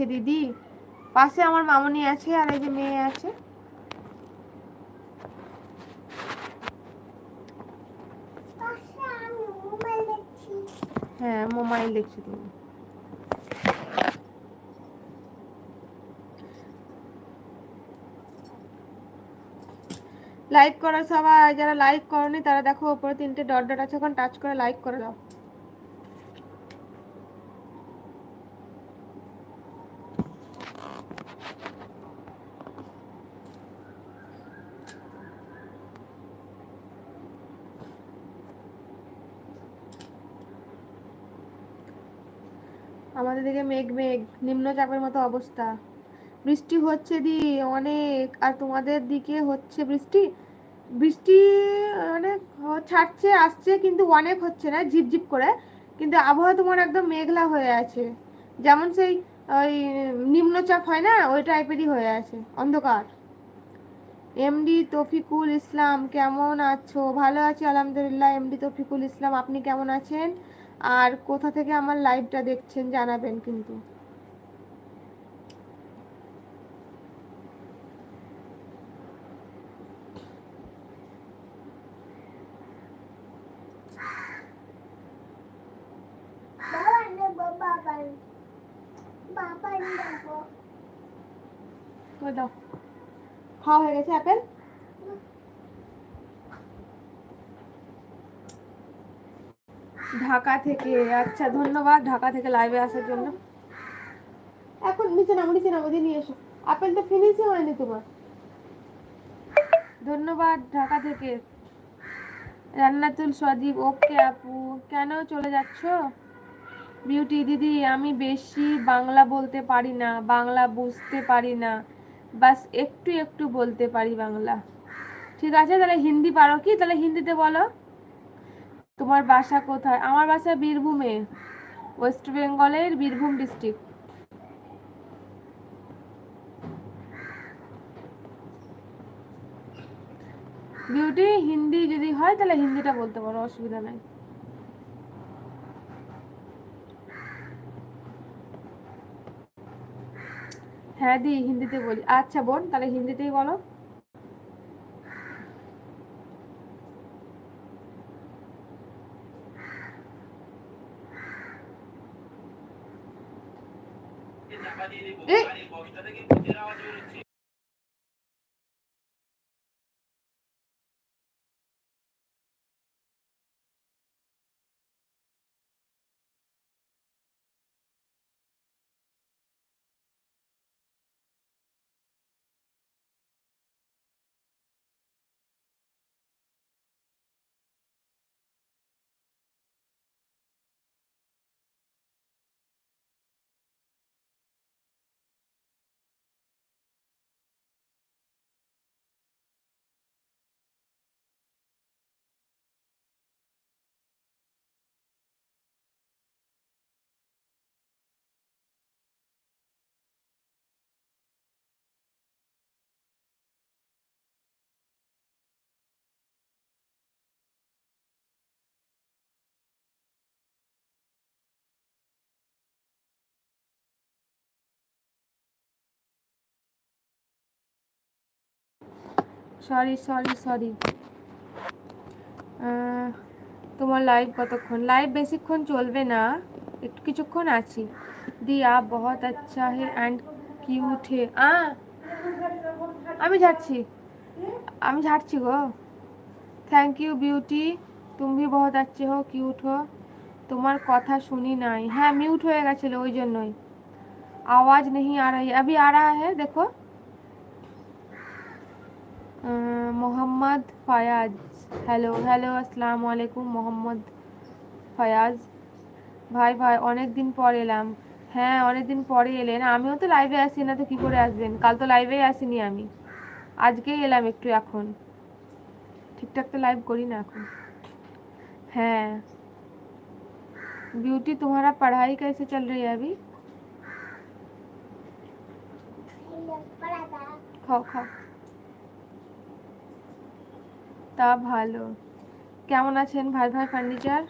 আছে দিদি। পাশে আমার মামনি আছে আর এই যে মেয়ে আছে। হ্যাঁ মোবাইল দেখছি তুমি। লাইক করো সবাই যারা লাইক করনি তারা দেখো উপরে তিনটে ডট ডট আছে ওখানে টাচ করে লাইক করে দাও। আমাদের দিকে মেঘ মেঘ, নিম্নচাপের মতো অবস্থা। বৃষ্টি হচ্ছে দি অনেক, আর তোমাদের দিকে হচ্ছে বৃষ্টি। বৃষ্টি মানে ছাড়ছে, আসছে, কিন্তু অনেক হচ্ছে না, ঝিপঝিপ করে। কিন্তু আবহাওয়া তোমার একদম মেঘলা হয়ে আছে। যেমন সেই ওই নিম্নচাপ হয় না? ওই টাইপেরই হয়ে আছে। অন্ধকার। এমডি তফিকুল ইসলাম, কেমন আছো? ভালো আছি, আলহামদুলিল্লাহ। এমডি তফিকুল ইসলাম, আপনি কেমন আছেন? আর কোথা থেকে আমার লাইভটা দেখছেন জানাবেন কিন্তু। ওই দাও। খাওয়া হয়ে গেছে অ্যাপেল? ঢাকা থেকে আচ্ছা ধন্যবাদ ঢাকা থেকে লাইভে আসার জন্য। এখন নিচে নামো নিচে নামো দিয়ে নিয়ে এসো। ফিনিশই হয়নি তোমার। ধন্যবাদ ঢাকা থেকে। রান্নাতুল সদীপ ওকে আপু কেন চলে যাচ্ছ? বিউটি দিদি আমি বেশি বাংলা বলতে পারি না বাংলা বুঝতে পারি না। বাস একটু একটু বলতে পারি বাংলা। ঠিক আছে? তাহলে হিন্দি পারো কি? তাহলে হিন্দিতে বলো। তোমার বাসা কোথায়? আমার বাসা বীরভূমে, ওয়েস্ট বেঙ্গলের বীরভূম ডিস্ট্রিক্ট। বিউটি, হিন্দি যদি হয়, তাহলে হিন্দিটা বলতে পারো, অসুবিধা নাই। হ্যাঁ দি হিন্দিতে বলি। আচ্ছা বোন তাহলে হিন্দিতেই বলো। সরি সরি সরি তোমার লাইভ কতক্ষণ লাইভ বেশিক্ষণ চলবে না একটু কিছুক্ষণ আছি দি আপ বহুত আচ্ছা হে অ্যান্ড কিউট হে আ আমি ঝাড়ছি আমি ঝাড়ছি গো থ্যাংক ইউ বিউটি তুমি ভি বহুত আচ্ছে হো কিউট হো তোমার কথা শুনি নাই হ্যাঁ মিউট হয়ে গেছিলো ওই জন্যই আওয়াজ নেই আ रही अभी आ रहा है देखो মোহাম্মদ ফয়াজ হ্যালো হ্যালো আসসালামু আলাইকুম মোহাম্মদ ফয়াজ ভাই ভাই অনেক দিন পর এলাম হ্যাঁ অনেক দিন পরে এলেন আমিও তো লাইভে আসি না তো কী করে আসবেন কাল তো লাইভেই আসিনি আমি আজকেই এলাম একটু এখন ঠিকঠাক তো লাইভ করি না এখন হ্যাঁ ब्यूटी तुम्हारा पढ़ाई कैसे चल रही है अभी খাও খাও তা ভালো। কেমন আছেন ভাই ভাই ফার্নিচার?